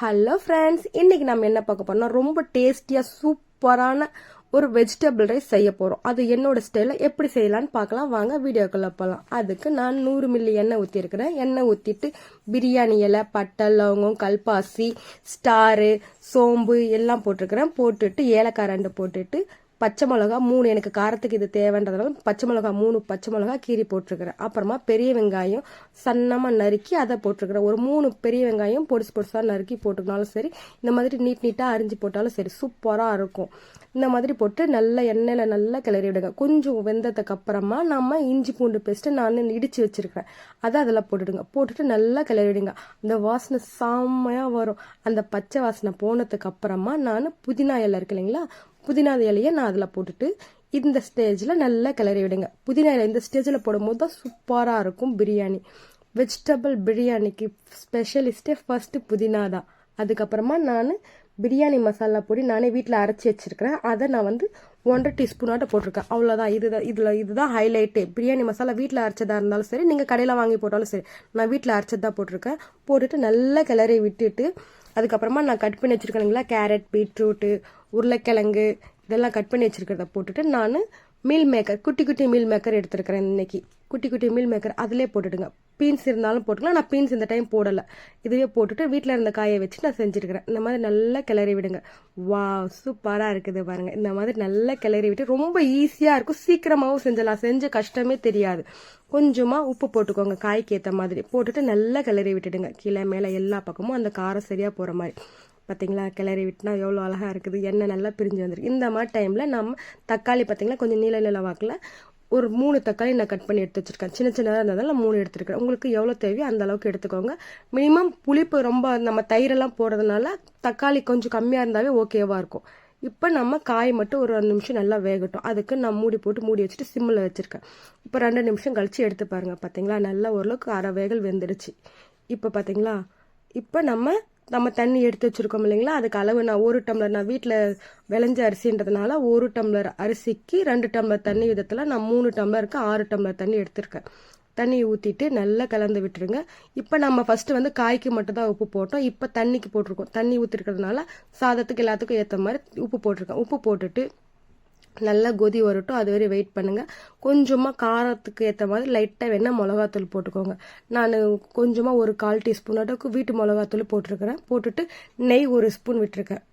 Hello friends இன்னைக்கு நம்ம என்ன பார்க்க போறோம்னா ரொம்ப டேஸ்டியாக சூப்பரான ஒரு வெஜிடபிள் ரைஸ் செய்ய போகிறோம் அது என்னோட ஸ்டைலில் எப்படி செய்யலாம்னு பார்க்கலாம். வாங்க வீடியோக்குள்ளே போகலாம் அதுக்கு நான் நூறு மில்லி எண்ணெய் ஊற்றிருக்கிறேன் எண்ணெய் ஊற்றிட்டு பிரியாணி இலை பட்டை லவங்கம் கல்பாசி ஸ்டாரு சோம்பு எல்லாம் போட்டிருக்கிறேன். போட்டுட்டு ஏலக்காய் ரெண்டு போட்டுட்டு பச்சை மிளகா மூணு எனக்கு காரத்துக்கு இது தேவைன்றதுனால பச்சை மிளகா மூணு பச்சை மிளகா கீரி போட்டிருக்கிறேன். அப்புறமா பெரிய வெங்காயம் சன்னமாக நறுக்கி அதை போட்டிருக்கிறேன். ஒரு மூணு பெரிய வெங்காயம் பொடிசு பொடிசாக நறுக்கி போட்டுக்கினாலும் சரி இந்த மாதிரி நீட் நீட்டாக அரிஞ்சு போட்டாலும் சரி சூப்பராக இருக்கும். இந்த மாதிரி போட்டு நல்லா எண்ணெயில் நல்லா கிளறி விடுங்க. கொஞ்சம் வெந்ததுக்கு அப்புறமா நம்ம இஞ்சி பூண்டு பேஸ்ட்டு நான் இடித்து வச்சிருக்கிறேன். அதை அதில் போட்டுடுங்க. போட்டுட்டு நல்லா கிளறி விடுங்க. அந்த வாசனை செம்மையாக வரும். அந்த பச்சை வாசனை போனதுக்கு அப்புறமா நான் புதினா இலை இருக்கு இல்லைங்களா புதினா இலையை நான் அதில் போட்டுட்டு இந்த ஸ்டேஜில் நல்லா கிளறி விடுங்க. புதினா இலை இந்த ஸ்டேஜில் போடும்போது தான் சூப்பராக இருக்கும் பிரியாணி. வெஜிடபிள் பிரியாணிக்கு ஸ்பெஷலிஸ்ட்டே ஃபர்ஸ்ட்டு புதினா தான். அதுக்கப்புறமா நான் பிரியாணி மசாலா பொடி நானே வீட்டில் அரைச்சி வச்சிருக்கிறேன். அதை நான் வந்து ஒன்றரை டீஸ்பூனாட்ட போட்டிருக்கேன். அவ்வளோதான் இதுதான் இதில் இதுதான் ஹைலைட்டு பிரியாணி மசாலா வீட்டில் அரைச்சதாக இருந்தாலும் சரி நீங்கள் கடையில் வாங்கி போட்டாலும் சரி நான் வீட்டில் அரைச்சது தான் போட்டிருக்கேன். போட்டுட்டு நல்லா கிளறி விட்டுட்டு அதுக்கப்புறமா நான் கட் பண்ணி வச்சுருக்கேனுங்களா? கேரட் பீட்ரூட்டு உருளைக்கிழங்கு இதெல்லாம் கட் பண்ணி வச்சுருக்கிறத போட்டுட்டு நான் மீல் மேக்கர் குட்டி குட்டி மீல் மேக்கர் எடுத்துருக்கிறேன் இன்னைக்கு. குட்டி குட்டி மீல் மேக்கர் அதிலே போட்டுடுங்க. பீன்ஸ் இருந்தாலும் போட்டுக்கலாம். நான் பீன்ஸ் இந்த டைம் போடலை. இதுவே போட்டுட்டு வீட்டில் இருந்த காயை வச்சு நான் செஞ்சுருக்கிறேன். இந்த மாதிரி நல்லா கிளறி விடுங்க. வா சூப்பராக இருக்குது பாருங்கள் இந்த மாதிரி நல்லா கிளறி விட்டு ரொம்ப ஈஸியாக இருக்கும். சீக்கிரமாகவும் செஞ்சலாம் செஞ்ச கஷ்டமே தெரியாது. கொஞ்சமாக உப்பு போட்டுக்கோங்க. காய்க்கு ஏற்ற மாதிரி. போட்டுட்டு நல்லா கிளறி விட்டுடுங்க. கீழே மேலே எல்லா பக்கமும் அந்த காரம் சரியாக போகிற மாதிரி. பார்த்தீங்களா கிளறி விட்டுனா எவ்வளோ அழகாக இருக்குது? எண்ணெய் நல்லா பிரிஞ்சு வந்துருக்கு. இந்த மாதிரி டைமில் நம்ம தக்காளி பார்த்திங்களா கொஞ்சம் நீள நில வாக்கில் ஒரு மூணு தக்காளி நான் கட் பண்ணி எடுத்து வச்சிருக்கேன். சின்ன சின்னதாக இருந்ததால் நான் மூணு எடுத்துருக்கேன் உங்களுக்கு எவ்வளோ தேவையோ அந்த அளவுக்கு எடுத்துக்கோங்க. மினிமம் புளிப்பு ரொம்ப நம்ம தயிரெல்லாம் போடுறதுனால தக்காளி கொஞ்சம் கம்மியாக இருந்தாவே ஓகேவாக இருக்கும். இப்போ நம்ம காய் மட்டும் ஒரு ரெண்டு நிமிஷம் நல்லா வேகட்டும். அதுக்கு நான் மூடி போட்டு மூடி வச்சுட்டு சிம்மில் வச்சுருக்கேன். இப்போ ரெண்டு நிமிஷம் கழித்து எடுத்து பாருங்கள் பார்த்தீங்களா நல்லா ஓரளவுக்கு அரை வேகல் வெந்துடுச்சு. இப்போ பார்த்தீங்களா இப்போ நம்ம நம்ம தண்ணி எடுத்து வச்சுருக்கோம் இல்லைங்களா? அதுக்கு அளவு நான் ஒரு டம்ளர் நான் வீட்டில் விளைஞ்ச அரிசின்றதுனால ஒரு டம்ளர் அரிசிக்கு ரெண்டு டம்ளர் தண்ணி விதத்தில் நான் மூணு டம்ளருக்கு ஆறு டம்ளர் தண்ணி எடுத்திருக்கேன். தண்ணி ஊற்றிட்டு நல்லா கலந்து விட்டுருங்க. இப்போ நம்ம ஃபஸ்ட்டு வந்து காய்க்கு மட்டும் தான் உப்பு போட்டோம். இப்போ தண்ணிக்கு போட்டிருக்கோம். தண்ணி ஊற்றிருக்கிறதுனால சாதத்துக்கு எல்லாத்துக்கும் ஏற்ற மாதிரி உப்பு போட்டிருக்கேன். உப்பு போட்டுட்டு நல்லா கொதி வரட்டும். அது வரை வெயிட் பண்ணுங்கள் கொஞ்சமாக காரத்துக்கு ஏற்ற மாதிரி லைட்டாக வேணால் மிளகாத்தூள் போட்டுக்கோங்க. நான் கொஞ்சமாக ஒரு கால் டீஸ்பூன் அளவுக்கு வீட்டு மிளகாத்தூள் போட்டிருக்கிறேன். போட்டுட்டு நெய் ஒரு ஸ்பூன் விட்டுருக்கேன்.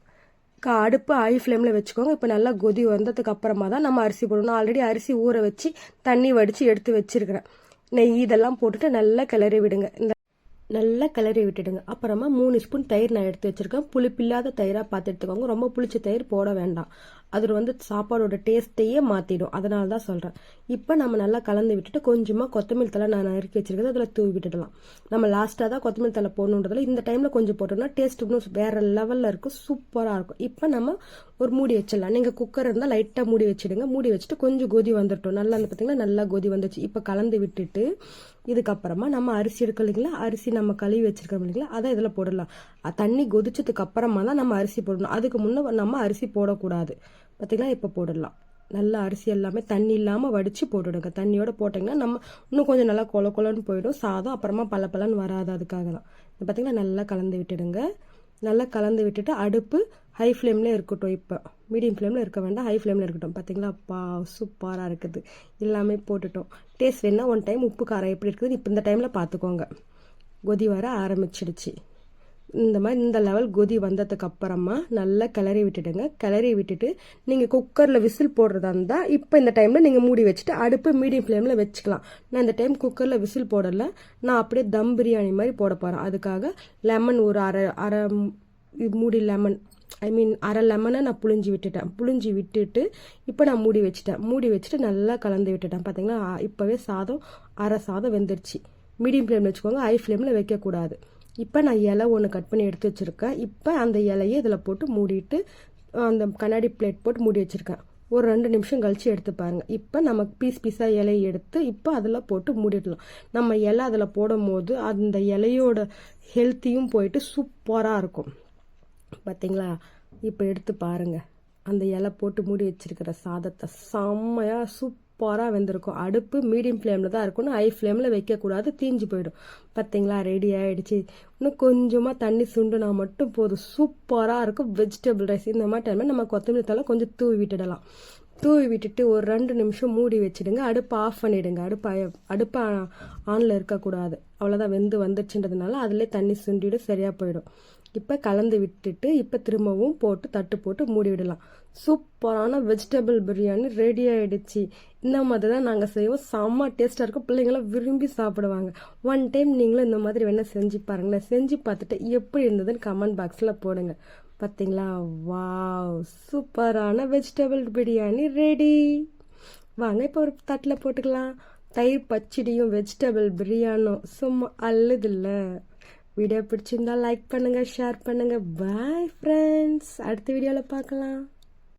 கா அடுப்பு ஹை ஃப்ளேமில் வச்சுக்கோங்க. இப்போ நல்லா கொதி வந்ததுக்கு அப்புறமா தான் நம்ம அரிசி போடணும். ஆல்ரெடி அரிசி ஊற வச்சு தண்ணி வடித்து எடுத்து வச்சிருக்கிறேன். நெய் இதெல்லாம் போட்டுட்டு நல்லா கிளறி விடுங்க. இந்த நல்லா கிளறி விட்டுடுங்க. அப்புறமா மூணு ஸ்பூன் தயிர் நான் எடுத்து வச்சுருக்கேன். புளிப்பில்லாத தயிராக பார்த்து எடுத்துக்கோங்க. ரொம்ப புளிச்ச தயிர் போட வேண்டாம். அது வந்து சாப்பாடோட டேஸ்ட்டையே மாற்றிடும் அதனால தான் சொல்கிறேன் இப்போ நம்ம நல்லா கலந்து விட்டுட்டு கொஞ்சமாக கொத்தமல்லி தலை நான் நறுக்கி வச்சிருக்கிறது அதில் தூவி விட்டுடலாம். நம்ம லாஸ்ட்டாக தான் கொத்தமல்லி தலை போடணுன்றதுல இந்த டைமில் கொஞ்சம் போட்டோம்னா டேஸ்ட் இன்னும் வேறு லெவலில் இருக்கும். சூப்பராக இருக்கும். இப்போ நம்ம ஒரு மூடி வச்சிடலாம். நீங்கள் குக்கர் இருந்தால் லைட்டாக மூடி வச்சிடுங்க. மூடி வச்சுட்டு கொஞ்சம் கொதி வந்துட்டோம் நல்லா வந்து பார்த்தீங்கன்னா நல்லா கொதி வந்துச்சு. இப்போ கலந்து விட்டுட்டு இதுக்கப்புறமா நம்ம அரிசி எடுக்க இல்லைங்களா? அரிசி நம்ம கழுவி வச்சிருக்கோம் இல்லைங்களா? அதை இதில் போடலாம். தண்ணி கொதிச்சதுக்கு அப்புறமா தான் நம்ம அரிசி போடணும். அதுக்கு முன்னே நம்ம அரிசி போடக்கூடாது. பார்த்திங்களா இப்போ போடலாம். நல்லா அரிசி எல்லாமே தண்ணி இல்லாமல் வடித்து போட்டுடுங்க. தண்ணியோடு போட்டிங்கன்னா நம்ம இன்னும் கொஞ்சம் நல்லா கொல கொலன்னு போயிடும். சாதம் அப்புறமா பல பலன்னு வராது அதுக்காக தான் பார்த்திங்கன்னா நல்லா கலந்து விட்டுடுங்க. நல்லா கலந்து விட்டுட்டு அடுப்பு ஹை ஃப்ளேமில் இருக்கட்டும் இப்போ. மீடியம் ஃப்ளேமில் இருக்க வேண்டாம். ஹை ஃப்ளேமில் இருக்கட்டும். பார்த்தீங்களா அப்பா சூப்பராக இருக்குது. எல்லாமே போட்டுட்டோம். டேஸ்ட் வேணால் ஒன் டைம் உப்பு காரம் எப்படி இருக்குது இப்போ இந்த டைமில் பார்த்துக்கோங்க கொதி வர ஆரம்பிச்சிடுச்சு. இந்த மாதிரி இந்த லெவல் கொதி வந்ததுக்கு அப்புறமா நல்லா கிளறி விட்டுடுங்க. கிளறி விட்டுட்டு நீங்கள் குக்கரில் விசில் போடுறதா இருந்தால் இப்போ இந்த டைமில் நீங்கள் மூடி வச்சுட்டு அடுப்பு மீடியம் ஃப்ளேமில் வச்சுக்கலாம். நான் இந்த டைம் குக்கரில் விசில் போடலை. நான் அப்படியே தம் பிரியாணி மாதிரி போட போகிறேன் அதுக்காக லெமன் ஒரு அரை அரை மூடி லெமன் ஐ மீன் அரை லெமனை நான் புளிஞ்சி விட்டுட்டேன். புளிஞ்சி விட்டுட்டு இப்போ நான் மூடி வச்சுட்டேன். மூடி வச்சுட்டு நல்லா கலந்து விட்டுட்டேன். பார்த்தீங்களா இப்போவே சாதம் அரை சாதம் வெந்துருச்சு. மீடியம் ஃப்ளேமில் வச்சுக்கோங்க. ஹை ஃப்ளேமில் வைக்கக்கூடாது. இப்போ நான் இலை ஒன்று கட் பண்ணி எடுத்து வச்சுருக்கேன். இப்போ அந்த இலையை இதில் போட்டு மூடிட்டு அந்த கண்ணாடி பிளேட் போட்டு மூடி வச்சுருக்கேன். ஒரு ரெண்டு நிமிஷம் கழித்து எடுத்து பாருங்கள் இப்போ நம்ம பீஸ் பீஸாக இலையை எடுத்து இப்போ அதில் போட்டு மூடிடலாம். நம்ம இலை அதில் போடும் போது அந்த இலையோட ஹெல்த்தியும் போயிட்டு சூப்பராக இருக்கும். பார்த்தீங்களா இப்போ எடுத்து பாருங்கள் அந்த இலை போட்டு மூடி வச்சிருக்கிற சாதத்தை செம்மையாக சூப் சூப்பராக வெந்திருக்கும். அடுப்பு மீடியம் ஃப்ளேமில் தான் இருக்கணும் ஹை ஃப்ளேமில் வைக்கக்கூடாது தீஞ்சு போயிடும். பார்த்தீங்களா ரெடி ஆகிடுச்சி இன்னும் கொஞ்சமாக தண்ணி சுண்டுனா மட்டும் போதும். சூப்பராக இருக்கும். வெஜிடபிள் ரைஸ் இந்த மாதிரி டைமில் நம்ம கொத்தமல்லி தலை கொஞ்சம் தூவி விட்டுடலாம். தூவி விட்டுட்டு ஒரு ரெண்டு நிமிஷம் மூடி வச்சிடுங்க. அடுப்பை ஆஃப் பண்ணிவிடுங்க அடுப்பு அடுப்பு ஆனில் இருக்கக்கூடாது. அவ்வளோதான் வெந்து வந்துச்சுன்றதுனால அதிலே தண்ணி சுண்டிட்டு சரியாக போயிடும். இப்போ கலந்து விட்டுட்டு இப்போ திரும்பவும் போட்டு தட்டு போட்டு மூடி விடலாம். சூப்பரான வெஜிடபிள் பிரியாணி ரெடி ஆகிடுச்சு இந்த மாதிரி தான் நாங்கள் செய்வோம். செம்ம டேஸ்ட்டாக இருக்கும். பிள்ளைங்களாம் விரும்பி சாப்பிடுவாங்க. ஒன் டைம் நீங்களும் இந்த மாதிரி வேணால் செஞ்சு பாருங்களேன். செஞ்சு பார்த்துட்டு எப்படி இருந்ததுன்னு கமெண்ட் பாக்ஸில் போடுங்க. பார்த்தீங்களா வாவ் சூப்பரான வெஜிடபிள் பிரியாணி ரெடி வாங்க இப்போ ஒரு தட்டில் போட்டுக்கலாம். தயிர் பச்சடியும் வெஜிடபிள் பிரியாணும். சும்மா அல்லதில்லை வீடியோ பிடிச்சிருந்தா லைக் பண்ணுங்க ஷேர் பண்ணுங்க. பாய் ஃப்ரெண்ட்ஸ் அடுத்த வீடியோவில் பார்க்கலாம்.